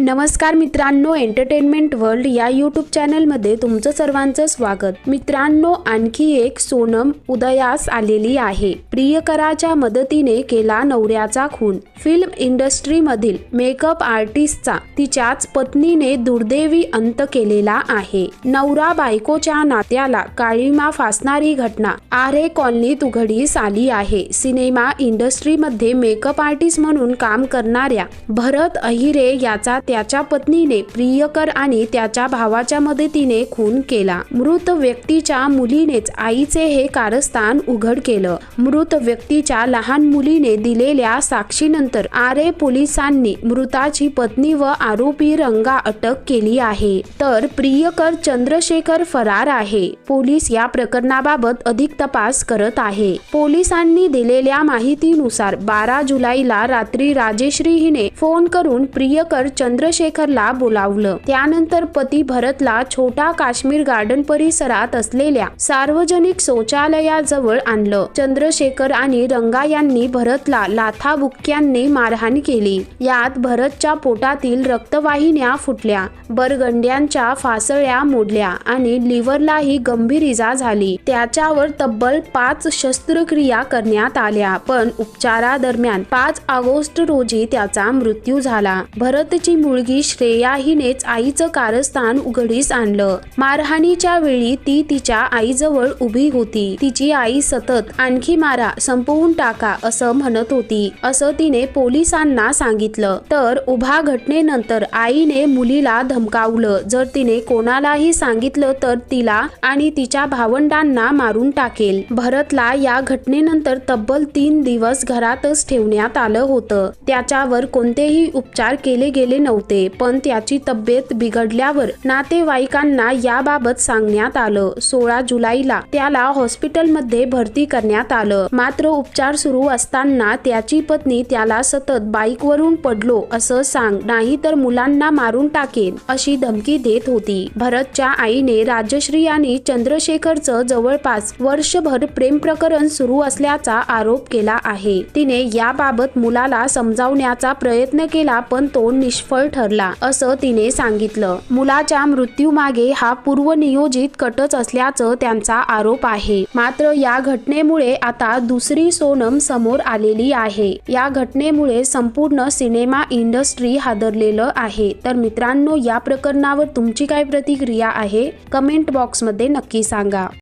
नमस्कार मित्रांनो entertainment world या यूट्यूब चॅनलमध्ये तुमचं सर्वांचं स्वागत. मित्रांनो आणखी एक सोनम उदयास आलेली आहे. प्रियकराच्या मदतीने केला नवऱ्याचा खून. फिल्म इंडस्ट्रीमधील मेकअप आर्टिस्टचा तिच्याच पत्नीने दुर्दैवी अंत केलेला आहे. नवरा बायकोच्या नात्याला काळीमा फासणारी घटना. आरे कॉलनीत उघडीस आली आहे. सिनेमा इंडस्ट्रीमध्ये मेकअप आर्टिस्ट म्हणून काम करणाऱ्या भरत अहिरे याचा त्याच्या पत्नीने प्रियकर आणि त्याच्या भावाच्या मदतीने खून केला. मृत व्यक्तीच्या मुलीनेच आईचे हे कारस्थान उघड केलं. मृत व्यक्तीच्या लहान मुलीने दिलेल्या साक्षीनंतर आरे पोलिसांनी मृताची पत्नी व आरोपी रंगा अटक केली आहे. तर प्रियकर चंद्रशेखर फरार आहे. पोलीस या प्रकरणाबाबत अधिक तपास करत आहे. पोलिसांनी दिलेल्या माहितीनुसार बारा जुलैला रात्री राजेश्री हिने फोन करून प्रियकर चंद्रशेखरला बोलावलं. त्यानंतर पती भरतला छोटा काश्मीर गार्डन परिसरात असलेल्या सार्वजनिक शौचालयाजवळ आणलं. चंद्रशेखर आणि रंगा यांनी भरतला लाथाबुक्क्यांनी मारहाण केली. यात भरतच्या पोटातील रक्तवाहिन्या फुटल्या बरगंड्यांच्या फासळ्या मोडल्या आणि लिव्हरलाही गंभीर इजा झाली. त्याच्यावर तब्बल पाच शस्त्रक्रिया करण्यात आल्या पण उपचारादरम्यान पाच ऑगस्ट रोजी त्याचा मृत्यू झाला. भरतची मुलगी श्रेया हिनेच आईचं कारस्थान उघडीस आणलं. मारहाणीच्या वेळी ती तिच्या आईजवळ उभी होती. तिची आई सतत आणखी मारा संपवून टाका असं म्हणत होती. असं तिने पोलिसांना सांगितलं. तर उभा घटनेनंतर आईने मुलीला धमकावलं. जर तिने कोणालाही सांगितलं तर तिला आणि तिच्या भावंडांना मारून टाकेल. भरतला या घटनेनंतर तब्बल तीन दिवस घरातच ठेवण्यात आलं होतं. त्याच्यावर कोणतेही उपचार केले गेले नव्हते पण त्याची तब्येत बिघडल्यावर नातेवाईकांना याबाबत सांगण्यात आलं. सोळा जुलैला त्याला हॉस्पिटलमध्ये भरती करण्यात आलं. मात्र उपचार सुरू असताना त्याची पत्नी त्याला सतत बाईकवरून पडलो असं सांग नाही तर मुलांना मारून टाकेन अशी धमकी देत होती. भरतच्या आईने राजश्री आणि चंद्रशेखरचं जवळपास वर्षभर प्रेम प्रकरण सुरू असल्याचा आरोप केला आहे. तिने याबाबत मुलाला समजावण्याचा प्रयत्न केला पण तो निष्फळ ठरला असं तिने सांगितलं. मुलाच्या मृत्यूमागे हा पूर्वनियोजित कटच असल्याचं त्यांचा आरोप आहे. मात्र या घटनेमुळे आता दुसरी सोनम समोर आलेली आहे. या घटनेमुळे संपूर्ण सिनेमा इंडस्ट्री हादरलेलं आहे. तर मित्रांनो या प्रकरणावर तुमची काय प्रतिक्रिया आहे? कमेंट बॉक्समध्ये नक्की सांगा.